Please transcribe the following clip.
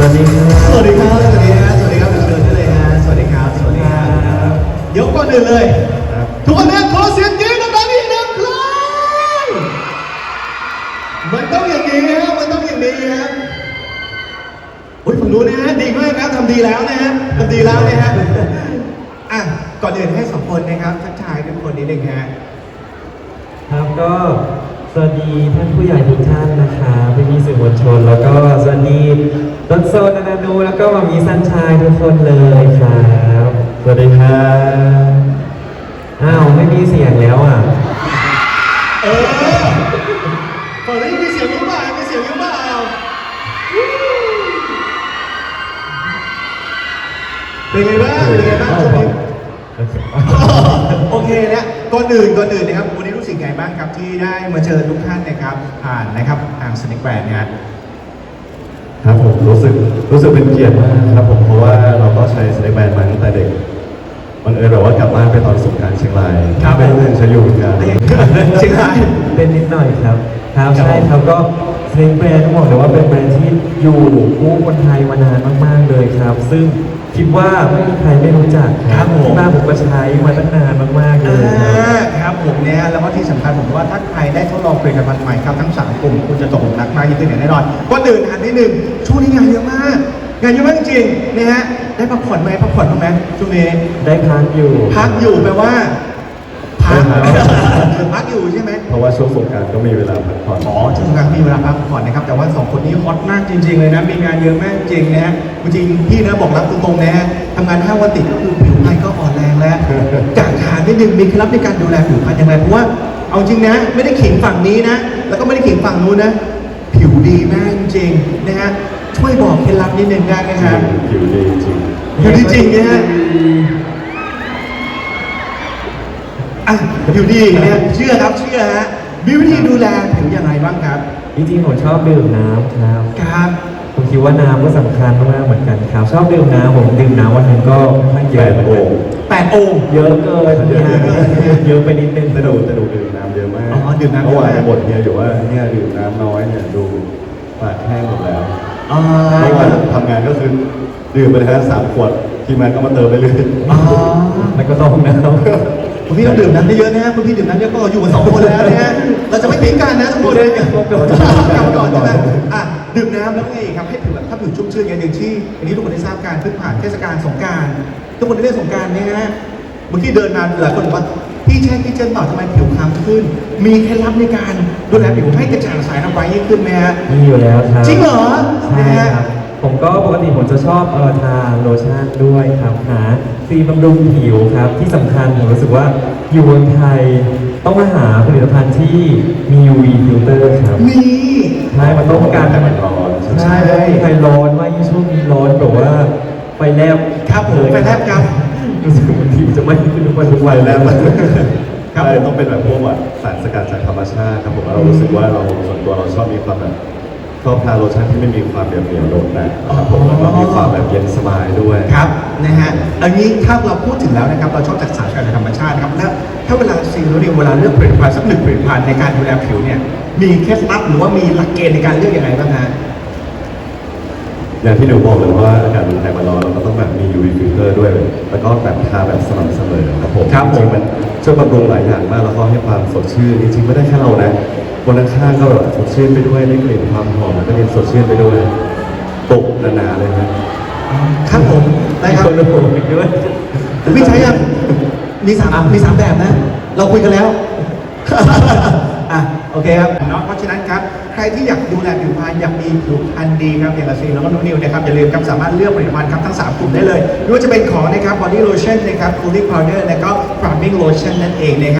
สวัสดีครับสวัสดีครับสวัสดีครับเดินได้เลยฮะ สวัสดีครับ สวัสดีครับเดี๋ยวก่อนเดินเลย ทุกคนนะขอเสียงกรี๊ดดังๆนิดนึงครับมันต้องอย่างนี้ฮะ มันต้องอย่างนี้ฮะอุ้ยผมรู้นะฮะ ดีมากนะทำดีแล้วนะฮะทำดีแล้วนะฮะ อะ ก่อนเดินให้สองคนนะครับทักทายทุกคนนิดหนึ่งฮะ ครับก็สวัสดีท่านผู้ใหญ่ทุกท่านนะคะพี่พี่สื่อมวลชน แล้วก็สวัสดี รถโซนนานานูแล้วก็มามีสันชายทุกคนเลยครับสวัสดีครับอ้าวไม่มีเสียงแล้วอะเออเปิดได้ยินมีเสียงหรือเปล่ามีเสียงหรือเปล่าเป็นไงบ้างเป็นไงบ้างช่วงนี้โอเคนะก่อนอื่นก่อนอื่นนะครับวันนี้รู้สึกไงบ้างครับที่ได้มาเจอทุกท่านนะครับผ่านนะครับทางสนิกแบรนด์เนี่ยค รับผมรู้สึกรู้สึกเป็นเกียรติมากครับผมเพราะว่าเราก็ใช้สไลแบนมาตั้งแต่เด็ก มันเออแบบว่ากลับบ้านไปตอนสงกรารเชียงรายครับเป็นเรื่องใช้อยู่เหมือนกัน เชียงราย เป็นนิดหน่อยครับครับครับใช่ครับก็เซนแบรนด์ต้องบอกเลยว่าเป็นแบรนด์ที่อยู่คู่คนไทยมานานมากๆเลยครับ ซึ่งคิดว่าไม่มีใครไม่รู้จักครับผม ที่บ้านผมก็ใช้มาตั้งนานมากๆเลยครับอ่าครับ ผมเนี่ยแล้วก็ที่สำคัญผมว่าถ้าใครได้ทดลองผลิตภัณฑ์ใหม่ครับทั้งสามกลุ่มคุณจะตกหลุมรักมากยิ่งขึ้นอย่างแน่นอนก่อนอื่นอันที่หนึ่งช่วงนี้งานเยอะมากงานเยอะมากจริงๆนะฮะได้พักผ่อนไหมพักผ่อนบ้างไหมช่วงนี้ได้พักอยู่ พักอยู่แปลว่าพักได้พักพักอยู่ใช่ไหมเพราะว่าช่วงสงกรารก็มีเวลาพักผ่อนอ๋อช่วงกลางมีเวลาพักผ่อนนะครับแต่ว่าสองคนนี้ฮอตมากจริง ๆ เลยนะมีงานเยอะมากจริงนะฮะจริงๆพี่นะบอกรับตรงๆนะฮะทำงานห้าวันติดก็คือผิวพรรณก็อ่อน แรงแล้วจากถามนิดนึงมีเคล็ดลับในการดูแลผิวพรรณยังไงเพราะว่าเอาจริงนะ ไม่ได้ขิงฝั่งนี้นะ แล้วก็ไม่ได้ขิงฝั่งนู้นนะ ผิวดีมากจริงๆนะฮะช่วยบอกเคล็ดลับนิดนึงได้ไหมครับผิวดีจริงผิวดีจริงนะฮะอะผิวดีเนี่ยเชื่อครับเชื่อฮะมีวิธีดูแลผิวอย่างไรบ้างครับ จริงๆผมชอบดื่มน้ำครับครับผมคิดว่าน้ำก็สำคัญมากๆเหมือนกันครับ ชอบดื่มน้ำผมดื่มน้ำวันหนึงก็ค่อนข้างเยแปอะดเหมือนโอ่กันงแป ดองค์เยอะเกินเยอะเยอะไปนิดนึงแต่ดูแต่ดูดื่มน้ำเยอะมากอ๋อดื่มน้ำเยเมื่อะอมากวานบ่นเนี่ยอยู่ว่าเนี่ยดื่มน้ำน้อยเนี่ยดูปากแห้งหมดแล้วอ๋อเมื่อวานทำงานก็คือดื่มไปเลยฮะสามขวดทีมงานก็มาเติมไปเรื่อยอ๋อแล้วก็ต้องน้คุณพี่ต้องดื่มน้ำเยอะๆนะฮะคุณพี่ดื่มน้ำเยอะก็อยู่กันสองคนแล้วนะฮะเราจะไม่ทิ้งกันนะทุกคนนะกลับก่อนใช่ไหมอะดื่มน้ำแล้วไงอีกครับให้ ผิวแบบถ้าผิวชุ่มชื่นไงอย่างที่อย่างที่ทุกคนได้ทราบการเพิ่งผ่านเทศกาลสงกรารทุกคนได้เล่นสงกรารไหมฮะเมื่อกี้เดินมาหลายคนบอกว่าพี่แช่พี่เจนต่อทำไมผิวคล้ำขึ้น มีเคล็ดลับในการดูแลผิวให้กระจ่างใสน้ำไว้ยิ่งขึ้นไหมฮะำมีอยู่แล้วครับจริงเหรอใช่นะฮะครับผมก็ปกติผมจะชอบเออทาโลชั่นด้วยครับหาครีมบำรุงผิวครับ ที่สำคัญผมรู้สึกว่าอยู่เมืองไทยต้องมาหาผลิตภัณฑ์ที่มี UV filter ครับมีใช่มันต้องการแต่มันร้อนใช่ไหมใช่เพราะที่ไทยร้อน ไฟแลบครับผมไฟแลบครับรู้สึกบางทีจะไหม่ขึ้นทุกวันทุกวันไปแล้วมันครับใช่ต้องเป็นแบบพวกแบบสารสกัดจากธรรมชาติครับผมเรารู้สึกว่าเราส่วนตัวเราชอบมีความแบบชอบทาโลชั่นที่ไม่มีความเหนียวเหนียวโดดแดดนะครับผมแล้วก็มีความแบบเย็นสบายด้วยครับนะฮะอันนี้ถ้าเราพูดถึงแล้วนะครับเราชอบจากสารสกัดจากธรรมชาตินะครับแล้วถ้าเวลาซีโรเรียเวลาเลือกผลิตภัณฑ์สักหนึ่งผลิตภัณฑ์ในการดูแลผิวเนี่ยมีเคล็ดลับหรือว่ามีหลักเกณฑ์ในการเลือกยังไงบ้างฮะ อย่างที่หนูบอกเลยว่าอากาศเมืองไทยมันร้อนเราก็ต้องแบบมี UV filter ด้วย แล้วก็แบบทาแบบสม่ำเสมอครับผมครับผมจริงๆมันช่วยบำรุงหลายอย่างมากแล้วก็ให้ความสดชื่นจริงๆไม่ได้แค่เรานะคนข้างๆก็แบบสดชื่นไปด้วยได้กลิ่นความหอมแล้วก็เย็นสดชื่นไปด้วยตกนานๆเลยครับครับผมได้มีครับคนระบุอีกด้วย พี่ใช้ยังมีสามมีสามแบบนะ เราคุยกันแล้ว อะโอเคครับเนาะเพราะฉะนั้นครับใครที่อยากดูแลผิวพรรณอยากมีผิวพรรณดีครับอย่างละซีแล้วก็นุ่นนิวนะครับอย่าลืมครับสามารถเลือกผลิตภัณฑ์ครับทั้ง 3 กลุ่มได้เลยไม่ว่าจะเป็นของนะครับ body lotion นะครับ cooling powder แล้วก็ priming lotion นั่นเองนะครับ